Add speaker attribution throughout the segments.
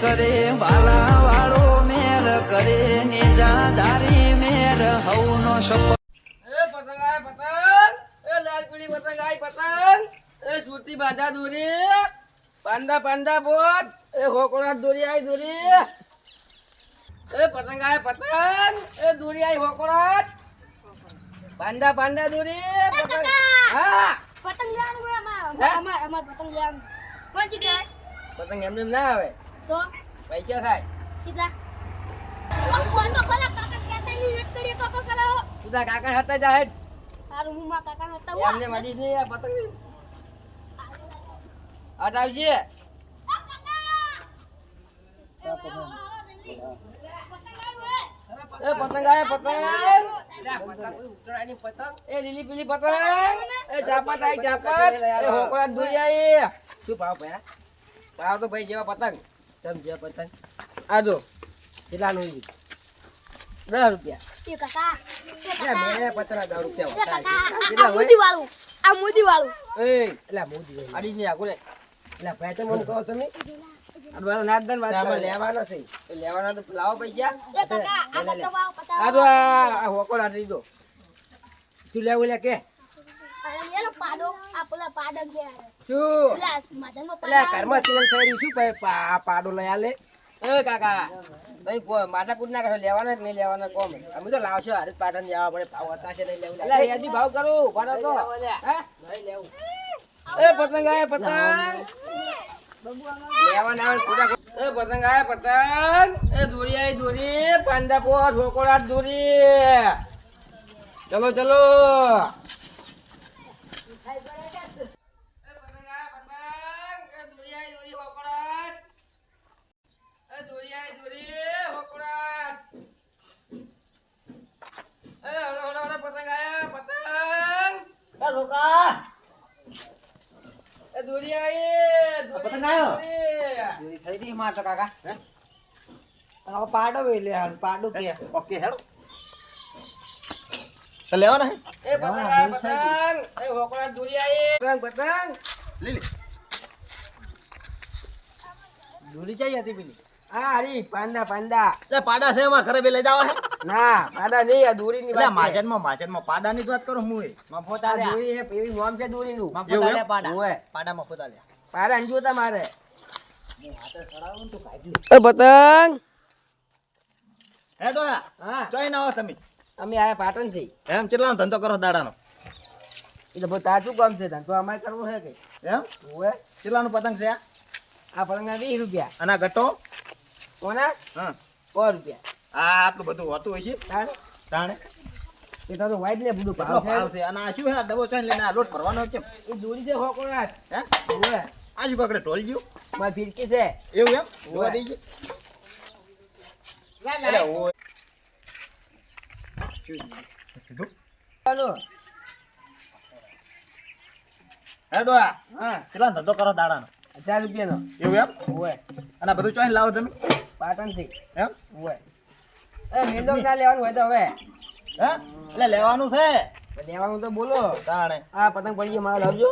Speaker 1: કરે વાલા વાળો મેર કરે નેજાદારી મેર હવનો સપ
Speaker 2: એ પતંગ આય પતંગ એ લાલ પીળી પતંગ આય પતંગ એ સુરતી બાંધા દોરી પાંડા પાંડા બોટ એ હોકોડા દોરી આય દોરી. એ પતંગ આય પતંગ એ દોરી આય હોકોડા પાંડા પાંડા દોરી પતંગ. હા.
Speaker 3: પતંગ જાન હોય અમાર? અમાર પતંગ જાન કોણ ચીકલા
Speaker 2: પતંગ એમને એમ ના આવે.
Speaker 3: તો?
Speaker 2: પૈસા થાય.
Speaker 3: ચીકલા ફોન તો ખરા કાકા કહેતા નહીં નત કરીએ તો કરાવો
Speaker 2: તું તારા કાકા હતા જાય
Speaker 3: સારું હું મારા કાકા હતા
Speaker 2: એમને મળી નહીં આ પતંગ હટાવજે એ પતંગ આયા પતંગ એ લીલી પીલી પતંગ. એ ચાપત આઈ ચાપત એ હોકળા દોરી આઈ. શું ભાવ ભાઈ ભાવ તો ભાઈ જેવા પતંગ. ચમ જેવા પતંગ. આ જો કેટલાનું? દસ રૂપિયા.
Speaker 3: એ કાકા
Speaker 2: એટલે મેં પતંગ દસ રૂપિયા વાળા. કેટલા
Speaker 3: મોદી વાળું આ મોદી વાળું
Speaker 2: એ એટલે મોદી. આડી ને આગળ એટલે ભાઈ તો મને કહો તમે? લેવાનો છે. તો લેવાનો તો લાવો પૈસા.
Speaker 3: એ કાકા આ તો
Speaker 2: હોકોળ આ શું લેવું લે કે?
Speaker 3: પાડો
Speaker 2: પા લઈ આલે. એ કાકા તઈ કો માથા ના કરો લેવાના કે નહીં લેવાના કોમ અમે તો લાવશો હારે પાટણ જવા પડે ભાવ હતા છે નહીં લેવું. એટલે યાદી ભાવ કરું ભાડો તો. એ પતંગ આયા પતંગ. લેવાના આવે એ પતંગ આયા પતંગ. એ દોરી આઈ દોરી. પોટ હોકોડા દોરી. ચલો ચલો. દોરી આઈ દોરી
Speaker 4: પતંગ આયો?
Speaker 2: દોરી.
Speaker 4: થઈ રહી માં તો કાકા હે? હવે પાડો વે લે હાલ પાડો કે. ઓકે હેડો. તો લેવાના હે?
Speaker 2: એ પતંગ પતંગ. એ હોકડા દોરી આઈ પતંગ પતંગ.
Speaker 4: લઈ લે.
Speaker 2: દોરી ચાઈ હતી પેલી? હા હરી પાંડા પાંડા
Speaker 4: લે પાડા છે એમાં ઘરે બે લઈ જાવા હે.
Speaker 2: ના પાડા નહીં આ દોરી ની
Speaker 4: વાત માજનમાં માજનમાં પાડા ની વાત કરું હું એ.
Speaker 2: આ દોરી હે એવી નોમ છે દોરી નું
Speaker 4: એવું એમ?
Speaker 2: ઓય
Speaker 4: પાડા. માં પોતા લે
Speaker 2: પાડા અંજુ હતા મારે. એ પતંગ!
Speaker 4: હે તો
Speaker 2: હા.
Speaker 4: જોઈ ના આવો તમે.
Speaker 2: અમે આયા પાટણથી
Speaker 4: એમ કેટલાનો ધંધો કરો દાડાનો?
Speaker 2: એ તો બહુ તાજું કામ છે ધંધો તો અમારે કરવું છે કે?
Speaker 4: એમ?
Speaker 2: ઓય
Speaker 4: કેટલાનું પતંગ છે આ?
Speaker 2: પતંગ ના 20 રૂપિયા.
Speaker 4: અને ગટ્ટો
Speaker 2: કોના?
Speaker 4: હા.
Speaker 2: 100 રૂપિયા.
Speaker 4: આ આટલું બધું હોતું હોય છે.
Speaker 2: તાણ?
Speaker 4: તાણે?
Speaker 2: એ તો વાઈટ ને બધું ભાવ
Speaker 4: ભાવ
Speaker 2: છે.
Speaker 4: છે. અને આ શું આ ચાઈ લઈને આ લોટ ભરવાનો છે
Speaker 2: એ દોરી છે હોકોણાટ
Speaker 4: હે?
Speaker 2: ઓય
Speaker 4: આ શું પકડે ઢોલ ગયું
Speaker 2: મારી ફિરકી છે.
Speaker 4: એવું એમ? જોવા
Speaker 2: ઓય.
Speaker 4: દઈએ અરે ઓય. શું કીધું? હે ડોહા
Speaker 2: હા.
Speaker 4: કેટલાનો ધંધો કરો દાડાનો?
Speaker 2: હજાર રૂપિયાનો.
Speaker 4: એવું એમ?
Speaker 2: ઓય.
Speaker 4: અને બધું ચોઈને લાવો તમે?
Speaker 2: પાટણથી
Speaker 4: એમ?
Speaker 2: ઓય. એ મેંદો ના લેવાનું હોય તો હવે.
Speaker 4: હે? એટલે લેવાનું છે?
Speaker 2: લેવાનું તો બોલો.
Speaker 4: તાણે.
Speaker 2: આ પતંગ પડી ગયો મારે લાવજો.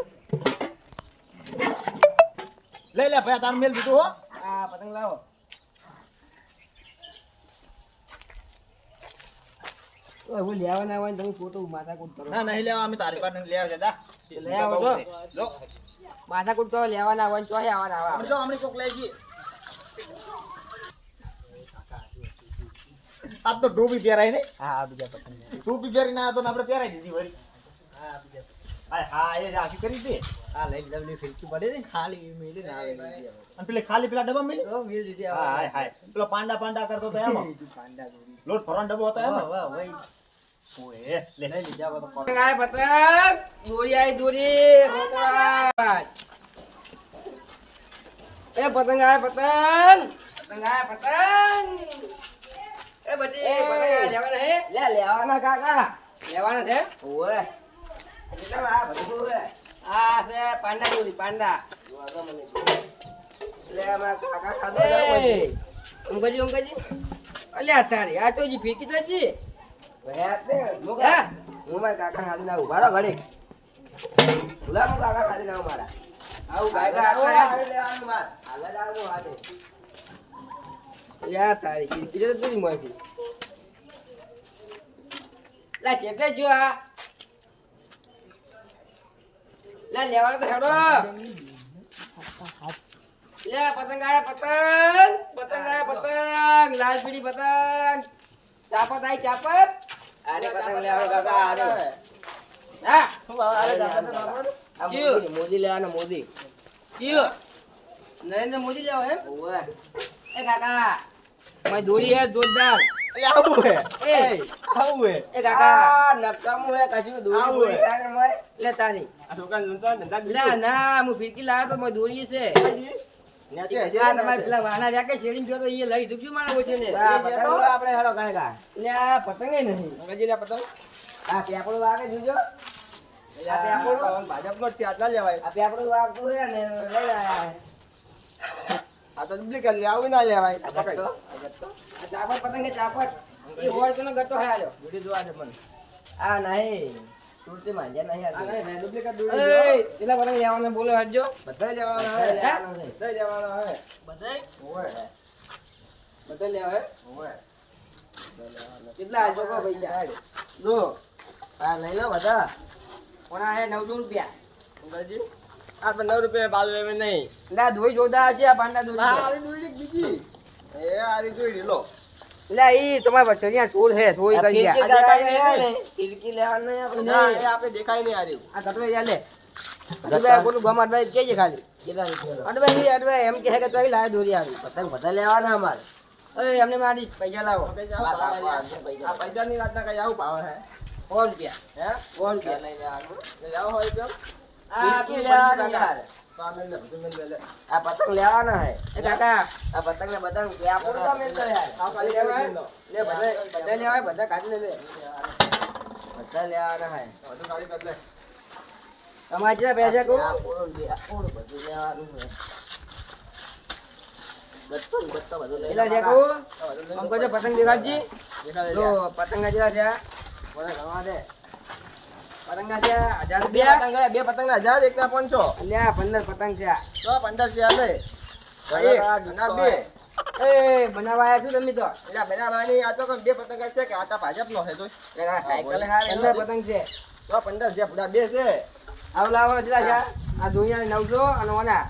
Speaker 4: લઈ લે ભાઈ તાર મેલ દીધું હો.
Speaker 2: આ પતંગ લાવો. તો એવું લેવાના હોય તમે ખોટું માથાકૂટ કરો.
Speaker 4: ના નહીં લેવા અમે તારી પાસે લઈ આવશે
Speaker 2: લઈ આવો?
Speaker 4: જો
Speaker 2: માથાકૂટ કરો લેવાના હોય ચોહે આવવાના આવા.
Speaker 4: જો હમણાં કોક લઈ જઈએ. આજ તો ટોપી પહેરાય ને
Speaker 2: હા આ બીજા પતંગ
Speaker 4: ટોપી પહેરીને આવ્યો તો આપણે પહેરાઈ દીધી વળી હા હા એ આખી કરી દે
Speaker 5: આ લઈ લીધા પેલી ફિરકી પડે ને ખાલી મેલી ના આવે લીધી હવે.
Speaker 4: અને પેલી ખાલી પેલા ડબ્બા મિલી
Speaker 5: દીધી.
Speaker 4: હા પેલો પાંડા પાંડા કરતો તો એમાં
Speaker 5: પાંડા દોરી.
Speaker 4: લોટ ભરવાનો ડબ્બો હતો એમાં
Speaker 5: વાહ, વાહ.
Speaker 4: ઓએ લે
Speaker 5: લઈ લીધા તો પડે.
Speaker 2: પતંગ આય દોરી. એ પતંગ આય પતંગ પતંગ આય પતંગ એ બધી પતંગ લેવાના હે? લે લેવાના કાકા. લેવાના છે? કેટલા આ બધું આ છે પાંડા પાંડા. લે અમારા કાકા ખાધો અંકજી અલ્યા તારી આ તો જી ફીકી તો જી હા? હું. મારા કાકા ખાધી ના ઊભા રહો ઘડીક. ભૂલા હું કાકા ખાધી ના મારા. આવું ગાય ગાય લેવાનું માર. હાલે આવું હાલે. યા તારી કીધી તો પેલી મોંઘી લા ચેટલે જો આ. લા લેવાનો તો હેડો. લે પતંગ આયા પતંગ. પતંગ આયા પતંગ. લાલ પીળી પતંગ. ચાપત આઈ ચાપત.
Speaker 5: પતંગ લેવાનો કાકા
Speaker 2: હા.
Speaker 5: તો
Speaker 2: કયું?
Speaker 5: મોદી મોદી લેવાનો મોદી.
Speaker 2: કયો? નરેન્દ્ર મોદી લેવા એમ? એ કાકા મારી દોરી હે જોરદાર
Speaker 5: આવું હે
Speaker 2: એ.
Speaker 5: આવું હે
Speaker 2: એ કાકા
Speaker 5: નકામું હે કશું દોરી બોરી. તારે મય
Speaker 2: લે તારી
Speaker 5: આ છોકરાને લૂંટવા ધંધા
Speaker 2: ના. ના હું ફિરકી લાવ્યો તો મારી દોરી છે આ
Speaker 5: ને
Speaker 2: તમારે
Speaker 5: ન્યાથી.
Speaker 2: પેલા વાના જાકે શેરિંગ થયો તો એ લઈ દુખ્યું મારે ઓછે ને
Speaker 5: આ પતંગ લો આપણે હેડો કાકા.
Speaker 2: એટલે આ પતંગે નહીં
Speaker 5: અંગ્રેજી લે પતંગ.
Speaker 2: આ પેપડું વાગે જોજો
Speaker 5: આ પેપડું ભાજપનો જ છે, લેવાય.
Speaker 2: આ વાગતું ને
Speaker 5: આ તો duplicate લે, ના લેવાય.
Speaker 2: ચાપટ પતંગે ચાપટ એ હોળ કેનો ગટ્ટો હે આલ્યો
Speaker 5: વીડિયો જોવા દે મને.
Speaker 2: આ નહીં સુરતી માંજ્યા નહીં
Speaker 5: આ નહીં
Speaker 2: એ પેલા પતંગ લેવાના બોલો હટજો
Speaker 5: બધાય લેવાના હે. બધા લેવાના હે.
Speaker 2: બધાય
Speaker 5: ઓવે.
Speaker 2: બધા લેવા હે?
Speaker 5: ઓવે.
Speaker 2: કેટલા આલજો કહો પૈસા જો આ લઈ લો બધા કોના હે નવસો રૂપિયા
Speaker 5: અંગ્રેજી? આ પંદર નવ રૂપિયા બાલ વેવે નહીં.
Speaker 2: લે દોઈ જોરદાર છે આ પાંડા દોઈ
Speaker 5: હા આરી દોઈ બીજી. એ આરી દોઈ લો.
Speaker 2: લે ઈ તમારા વસરિયા ચોર હે સોઈ
Speaker 5: આ
Speaker 2: ગયા
Speaker 5: દેખાય નહીં.
Speaker 2: ખિડકી નહીં આપણે
Speaker 5: ના, એ આપણે દેખાય નહીં આરી.
Speaker 2: આ કટવે યા લે અડવે કોનું ગમ અડવે કેજે ખાલી અડવે ઈ અડવે એમ કહે કે ચોઈ લાય દોરી આવી પતંગ બધા લેવાના અમારે અરે એમને મારી પૈસા લાવો
Speaker 5: આ પૈસાની વાતના કઈ આવું ભાવ હે?
Speaker 2: સો રૂપિયા
Speaker 5: હે?
Speaker 2: સો રૂપિયા
Speaker 5: લે જાઓ હોય તો.
Speaker 2: આ
Speaker 5: લેવાની
Speaker 2: લેવાનું
Speaker 5: બધું
Speaker 2: પતંગ લેવાના હે એ કાકા આ પતંગ ને પતંગ આપણું કામ એ તો યાર
Speaker 5: આ ખાલી
Speaker 2: લેવાય?
Speaker 5: લે
Speaker 2: બધા બધા લેવાય બધા કાઢી લે લે બધા લેવાના હે
Speaker 5: બધું કાઢી કાઢ લે.
Speaker 2: તમારે કેટલા પૈસા કહું કેટલા છે કહું આમ કરજો પતંગ દેખાડજી
Speaker 5: દેખાડે
Speaker 2: જો
Speaker 5: લ્યા.
Speaker 2: પતંગ કેટલા છે મને ગણવા દે પતંગ છે હજાર
Speaker 5: બે
Speaker 2: રૂપિયા.
Speaker 5: પતંગ બે પતંગ ના હજાર એક ના પાંચસો
Speaker 2: અલ્યા પંદર પતંગ છે આ.
Speaker 5: તો પંદર રૂપિયા લે આ એક. અને આ બે.
Speaker 2: એ બનાવવા આવ્યા છું તમે તો.
Speaker 5: એટલે બનાવવાની આ તો બે પતંગ છે કે આટા ભાજપનો છે તો
Speaker 2: પતંગ છે.
Speaker 5: તો પંદર છે પૂરા બે છે.
Speaker 2: આવ લાવો જરા છે આ દુનિયા નવસો અને ઓના.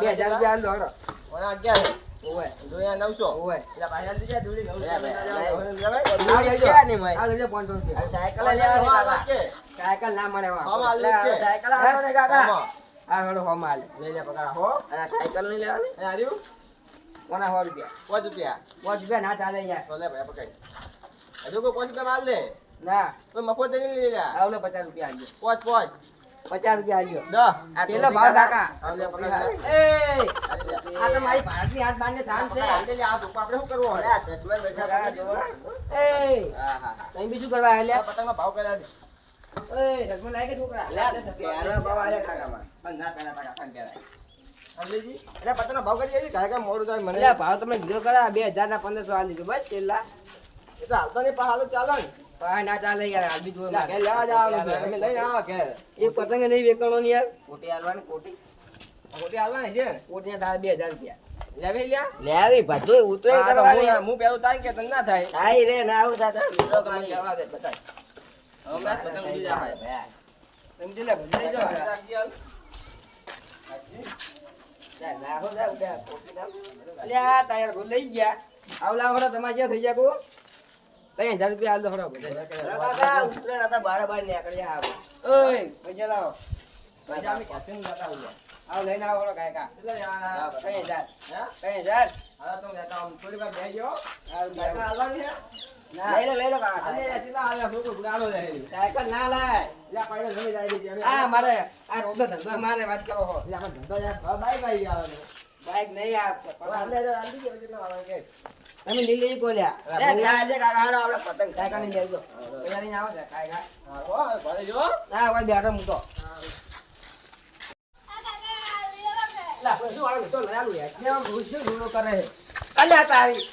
Speaker 2: બે હજાર રૂપિયા હાલ.
Speaker 5: અગિયાર.
Speaker 2: લે, લે, લે. લો. લો. સાયકલ ના મળે લે. સાયકલ આલો ને કાકા. આ હળો હોમાં આલે.
Speaker 5: લઈ લે પકડા હો.
Speaker 2: અને સાયકલ નહીં લેવાની?
Speaker 5: અને આર્યું
Speaker 2: ઓના સો રૂપિયા?
Speaker 5: પાંચ રૂપિયા.
Speaker 2: પાંચ રૂપિયા ના ચાલે યાર
Speaker 5: તો લે ભાઈ પકડ. હજુ કોઈ પાંચ રૂપિયા માલ દે?
Speaker 2: ના.
Speaker 5: તો મફત નહીં લઈ લે
Speaker 2: પચાસ રૂપિયા આલજો.
Speaker 5: પાંચ પાંચ.
Speaker 2: પચાસ રૂપિયા
Speaker 5: આલ્યો.
Speaker 2: છેલ્લો ભાવ કાકા.
Speaker 5: આ
Speaker 2: આ તો મારી ભારતની હાથ બાંધને શાન છે.
Speaker 5: આપણે લે, આ ધોકો આપણે શું કરવો
Speaker 2: બીજું
Speaker 5: આ
Speaker 2: આલ્યા
Speaker 5: પતંગનો ભાવ કર્યા છે.
Speaker 2: રસમાં લાગે છોકરા.
Speaker 5: પણ ના એટલે પતંગનો ભાવ કરી છે કાકા મોડું થાય મને.
Speaker 2: ભાવ તમે કીધો કરા બે હજાર ના પંદરસો આલી દીધું બસ છેલ્લા.
Speaker 5: એ તો હાલતો નહીં પણ હાલો ચાલો ને.
Speaker 2: ભાઈ ના ચાલે યાર હાલ જોવે
Speaker 5: એટલે લેવા જવાનું અમે લઈને આવો ઘેર
Speaker 2: એક પતંગ નહીં વેકવાનો ને યાર.
Speaker 5: ખોટી હાલવાની છે? ને
Speaker 2: કોટીના બે હજાર રૂપિયા.
Speaker 5: લેવી લ્યા?
Speaker 6: લેવી બધું ઉતરે કરવાની.
Speaker 5: હું- હું પેલું થાય કે તને ના થાય?
Speaker 6: થાય રે ના આવું થતા
Speaker 5: તો તમને કહેવા દે બતાય હવે મેં પતંગ ઉડી જાય.
Speaker 2: તમે કેટલા બધા લઈ ગયા. આવલા લાવો તમારે જ્યાં થઈ ગયા કો ત્રણ હજાર રૂપિયા હાલ દો હળો બધા
Speaker 6: ઉતરે નતા બાર બાર નીકળી આવો.
Speaker 2: ઓય પૈસા લાવો
Speaker 5: પૈસા અમે ક્યાંથી નહીં લેતા આવીએ.
Speaker 2: આવ લઈને આવો હળો કાકા ત્રણ હજાર
Speaker 5: હે?
Speaker 2: ત્રણ હજાર
Speaker 5: હાલો તો લેતા આવું. થોડી વાર બેજો.
Speaker 2: હારું? ના
Speaker 6: કાકા
Speaker 5: અલે, એટલા હાલ્યા, છોકરો ગુડાલો લે
Speaker 2: સાયકલ ના લાય
Speaker 5: એટલે આ પાયલો જમી જાય છે.
Speaker 2: આ મારે આ રોડ ધંધો મારે વાત કરો હો
Speaker 5: ધંધો યાર, બાય બાઈક આવી.
Speaker 2: બાઈક નહીં આપતા
Speaker 5: હવે.
Speaker 2: તમે લીલી બોલ્યા.
Speaker 6: એ ના છે કાકા આપણે પતંગ
Speaker 2: કાકા ની લેજો પેલા લઈને આવો કાકા
Speaker 5: હા, હો, ભલે જો.
Speaker 2: હા ભાઈ બેઠો હું તો.
Speaker 3: આ કાકા લેવા છે
Speaker 2: લા શું વાળો તો લાલુ યાર. કેમ ઘૂસ્યો ધૂળો કરે છે? અલ્યા તારી.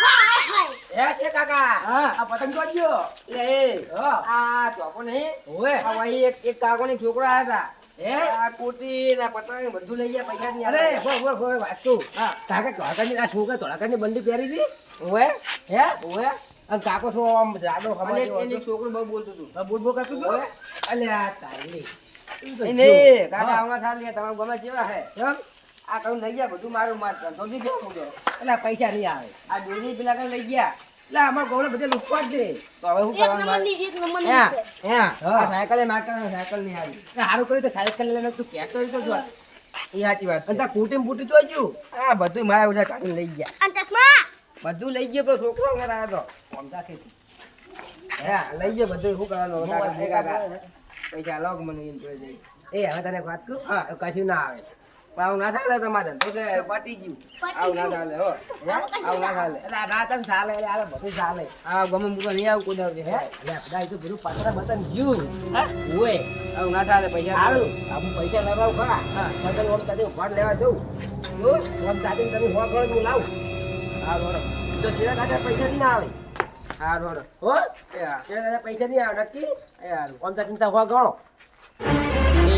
Speaker 3: હાય હાય
Speaker 2: હે. કે કાકા. હા. આ પતંગ જોજો લે એ. આ ચોકો નહીં. ઓએ આ ભાઈ એક એક કાકો ની છોકરો આયા હતા
Speaker 7: હે?
Speaker 2: આ કુટી ને પતંગ બધું લઈ ગયા પૈસા નહીં
Speaker 7: અરે બોલ બોલ બોલ વાત તું હા. કાકા ધોળાકાની આ છોકરા ધોળાકાની બંડી પહેરી હતી?
Speaker 2: ઓવે?
Speaker 7: હે?
Speaker 2: ઓવે?
Speaker 7: અને કાકો છો આમ જાડો
Speaker 2: અને એની છોકરું બહુ બોલતું હતું.
Speaker 7: બોલ બોલ કરતું હતું? અલ્યા તારી ઈ તો
Speaker 2: એ
Speaker 7: જો.
Speaker 2: કાકા આવના થાળ લે તમારા ગમે જેવા હે? આ કહું લઈ ગયા બધું મારું માર ધંધો બી
Speaker 7: એટલે પૈસા નહીં આવે.
Speaker 2: આ દોરી પેલા કઈ લઈ ગયા.
Speaker 7: એટલે અમાર ગોળે બધે લુકવા જ દે.
Speaker 2: તો હવે શું
Speaker 3: એક
Speaker 2: કરવાનું?
Speaker 3: એક
Speaker 2: હે,
Speaker 3: છે.
Speaker 2: હે,
Speaker 7: હા.
Speaker 2: આ સાયકલે માર કરવાનું, સાયકલ નહીં
Speaker 7: હારી. હારું કર્યું તો સાયકલ લઈને તું હોય તો જો
Speaker 2: એ સાચી વાત છે.
Speaker 7: તાર કુટીમ ફૂટી જોઈજુ?
Speaker 2: આ બધું મારા ઉજા કાઢી લઈ ગયા.
Speaker 3: અને ચશ્મા?
Speaker 2: બધું લઈ ગયો પણ છોકરો ઘરે આવ્યો તો
Speaker 7: કોમતા કે
Speaker 2: હે લઈ ગયો બધું શું કરવાનું? હવે કાકા, કાકા પૈસા લાવો મને એમ જોઈ દે
Speaker 7: એ હવે તને વાત કહું? હા કશું ના આવે.
Speaker 2: આવું ના થાય તમારે તો કે પટી ગયું. આવું ના ચાલે હો. હે? આવું ના ચાલે
Speaker 7: એટલે આ ના તમ ચાલે એટલે આ બધું ચાલે
Speaker 2: આ ગમે મૂકો નહીં આવું કુદાવજે
Speaker 7: હે? એટલે બધા તો બધું પાછળ બતન ગયું. હા? ઓએ
Speaker 2: આવું ના ચાલે પૈસા
Speaker 7: સારું આપણે પૈસા લગાવ ખરા. હા. બતન ઓમ તારી ઉપાડ લેવા જવું જો ઓમ તારી તમે હો ગણ હું લાવું.
Speaker 2: હા બરો
Speaker 7: તો ચીડા કાકા પૈસા નહીં આવે?
Speaker 2: હા? બરો
Speaker 7: હો.
Speaker 2: હા
Speaker 7: કાકા પૈસા નહીં આવે નક્કી?
Speaker 2: યાર હારું.
Speaker 7: ઓમ તારી ચિંતા હો ગણો.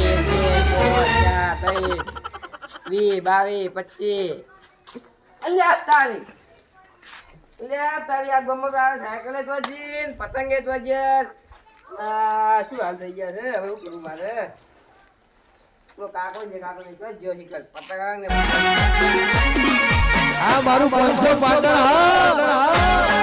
Speaker 2: એક બે ચાર વીસ બાવીસ, પચીસ. અલ્યા, તારી. અલ્યા, તારી આ ગમત આવે સાયકલે ધ્વજી પતંગે ધ્વજી શું હાલ થઈ ગયા છે? હવે શું કરું મારે? તો કાકો જે કાકો શીખર પતંગ
Speaker 8: મારું પાંચસો પાટણ, હા.